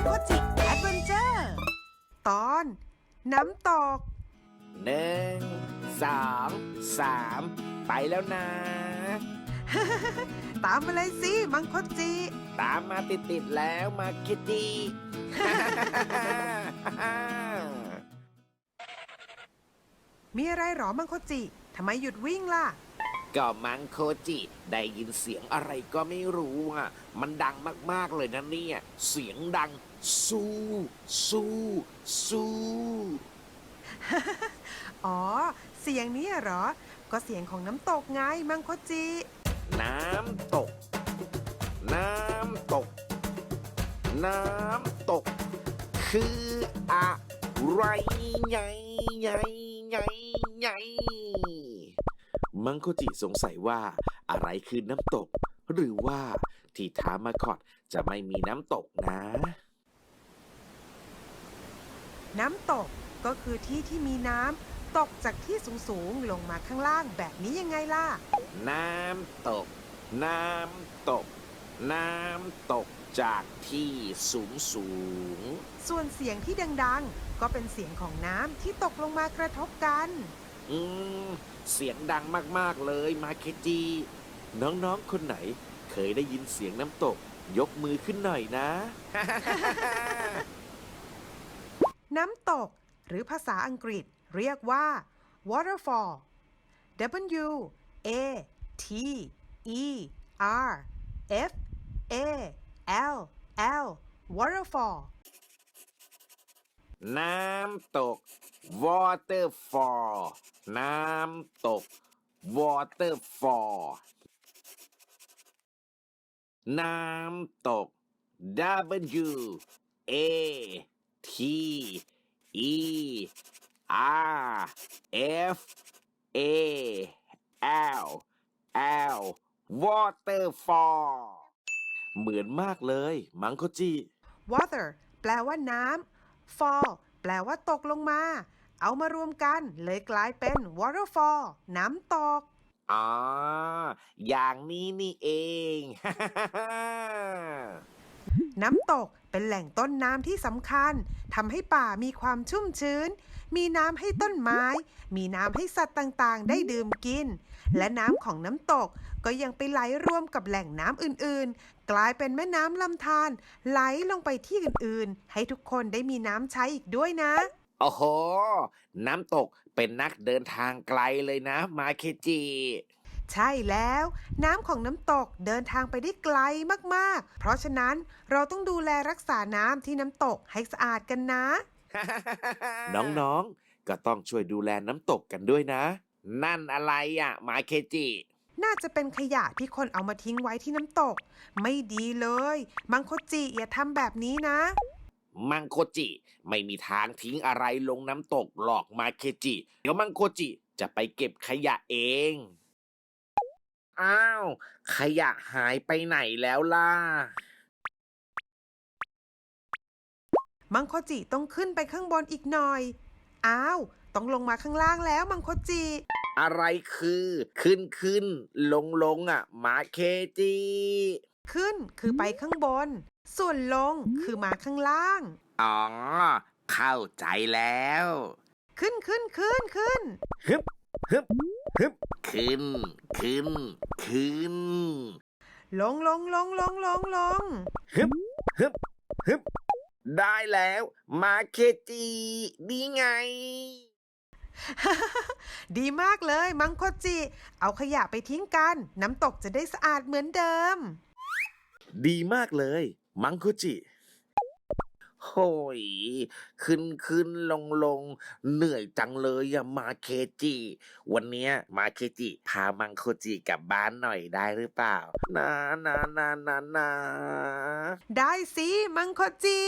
ังคจิแอดเวนเจอร์ ตอน น้ำตกหนึ่งสองสามไปแล้วนะ ตามมาเลยสิมังคจิ ตามมาติดติดแล้วมาคิดดี มีอะไรหรอมังคจิทำไมหยุดวิ่งล่ะ ก็มังโคจิได้ยินเสียงอะไรก็ไม่รู้อะ มันดังมากๆเลยนะเนี่ย เสียงดัง สู้ สู้ สู้ อ๋อ เสียงนี้เหรอ ก็เสียงของน้ำตกไงมังคจิ น้ำตก น้ำตก น้ำตก คืออะไรไงไงไงไง มังโคจิสงสัยว่าอะไรคือน้ำตก หรือว่าที่ทามาคอดจะไม่มีน้ำตกนะ น้ำตกก็คือที่ที่มีน้ำตกจากที่สูงๆลงมาข้างล่างแบบนี้ยังไงล่ะ น้ำตก น้ำตก น้ำตกจากที่สูงสูง ส่วนเสียงที่ดังๆ ก็เป็นเสียงของน้ำที่ตกลงมากระทบกัน อืม เสียงดังมากๆเลยมาเคจิน้องๆ คนไหน เคยได้ยินเสียงน้ำตก ยกมือขึ้นหน่อยนะ น้ำตก หรือภาษาอังกฤษเรียกว่า waterfall W A T E R F A L L waterfall น้ำตก waterfall น้ำตก waterfall น้ำตก W A T E R F A L L waterfall เหมือนมากเลย มังโคจิ water แปลว่าน้ำ fall แปลว่าตกลงมา เอามารวมกันเลยกลายเป็น waterfall น้ำตก อ๋อ อย่างนี้นี่เอง น้ำตกเป็นแหล่งต้นน้ำที่สำคัญทำให้ป่ามีความชุ่มชื้น มีน้ำให้ต้นไม้ มีน้ำให้สัตว์ต่างๆ ได้ดื่มกิน และน้ำของน้ำตกก็ยังไปไหลรวมกับแหล่งน้ำอื่นๆ กลายเป็นแม่น้ำลำธารไหลลงไปที่อื่นๆ ให้ทุกคนได้มีน้ำใช้อีกด้วยนะ โอ้โห น้ำตกเป็นนักเดินทางไกลเลยนะ มาเคจิ ใช่แล้ว น้ำของน้ำตกเดินทางไปได้ไกลมากๆ เพราะฉะนั้นเราต้องดูแลรักษาน้ำที่น้ำตกให้สะอาดกันนะ น้องๆ ก็ต้องช่วยดูแลน้ำตกกันด้วยนะ นั่นอะไรอะ มาเคจิ น่าจะเป็นขยะที่คนเอามาทิ้งไว้ที่น้ำตก ไม่ดีเลย มังคจิอย่าทำแบบนี้นะ มังโคจิ ไม่มีทางทิ้งอะไรลงน้ำตกหรอกมาเคจิ เดี๋ยวมังโคจิจะไปเก็บขยะเอง อ้าว ขยะหายไปไหนแล้วล่ะ มังคจิต้องขึ้นไปข้างบนอีกหน่อย อ้าว ต้องลงมาข้างล่างแล้วมังคจิ อะไรคือ ขึ้นขึ้นลงลงอะ มาเคจิ ขึ้นคือไปข้างบน ส่วนลงคือมาข้างล่าง อ๋อ เข้าใจแล้ว ขึ้นขึ้นขึ้นขึ้นฮึบฮึบฮึบขึ้น ขึ้น ขึ้น ลงลงลงลงลงลงฮึบฮึบฮึบได้แล้ว มาเคจิดีไง ดีมากเลยมังคจิ เอาขยะไปทิ้งกัน น้ำตกจะได้สะอาดเหมือนเดิม ดีมากเลย มังคุจิโหยขึ้นขึ้นลงลงเหนื่อยจังเลยอะมาเคจิ วันเนี้ยมาเคจิ พามังคุจิกลับบ้านหน่อยได้หรือเปล่า นะนะนะนะนะได้สิมังคจิ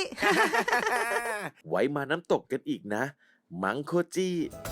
ไว้มาน้ำตกกันอีกนะ มังโคจิม